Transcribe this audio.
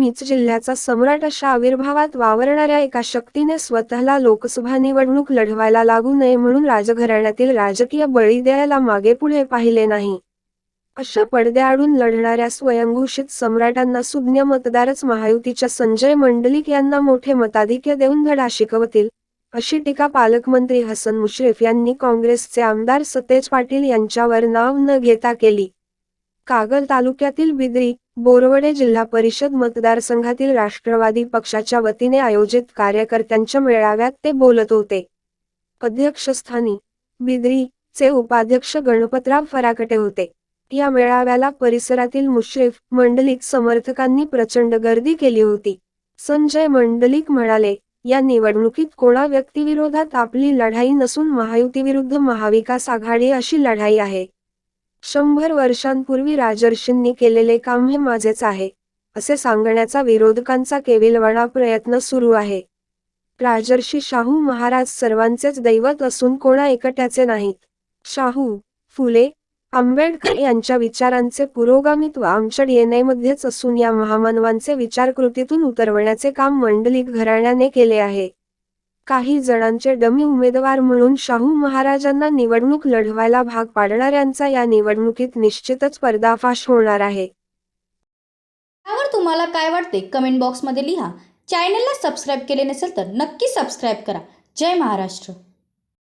मीच जिल्ह्याचा सम्राट अशा आविर्भावात वावरणाऱ्या एका शक्तीने स्वतःला लोकसभा निवडणूक लढवायला लागू नये म्हणून राजघराण्यातील राजकीय बळी द्यायला मागे पुढे पाहिले नाही. अशा पडद्याआडून लढणाऱ्या स्वयंघोषित सम्राटांना सुज्ञ मतदारच महायुतीच्या संजय मंडलिक यांना मोठे मताधिक्य देऊन धडा शिकवतील अशी टीका पालकमंत्री हसन मुश्रीफ यांनी काँग्रेसचे आमदार सतेज पाटील यांच्यावर नाव न घेता केली. कागल तालुक्यातील बिद्री बोरवडे जिल्हा परिषद मतदारसंघातील राष्ट्रवादी पक्षाच्या वतीने आयोजित कार्यकर्त्यांच्या मेळाव्यात ते बोलत होते. अध्यक्षस्थानी बिद्री चे उपाध्यक्ष गणपतराव फराकटे होते. या मेळाव्याला परिसरातील मुश्रीफ मंडलिक समर्थकांनी प्रचंड गर्दी केली होती. संजय मंडलिक म्हणाले या निवडणुकीत कोणा व्यक्तीविरोधात आपली लढाई नसून महायुतीविरुद्ध महाविकास आघाडी अशी लढाई आहे. शंभर वर्षांपूर्वी राजर्षींनी केलेले काम हे माझेच आहे असे सांगण्याचा विरोधकांचा केविलवाणा प्रयत्न सुरू आहे. राजर्षी शाहू महाराज सर्वांचेच दैवत असून कोणा एकट्याचे नाहीत. शाहू फुले आंबेडकर यांच्या विचारांचे पुरोगामित्व आमच्या DNA असून या महामानवांचे विचार कृतीतून उतरवण्याचे काम मंडलिक घराण्याने केले आहे. काही जणांचे डमी उमेदवार म्हणून शाहू महाराजांना निवडणूक लढवायला भाग पाडणाऱ्यांचा या निवडणुकीत निश्चितच पर्दाफाश होणार आहे. त्यावर तुम्हाला काय वाटते कमेंट बॉक्समध्ये लिहा. चॅनलला सबस्क्राईब केले नसेल तर नक्की सबस्क्राईब करा. जय महाराष्ट्र.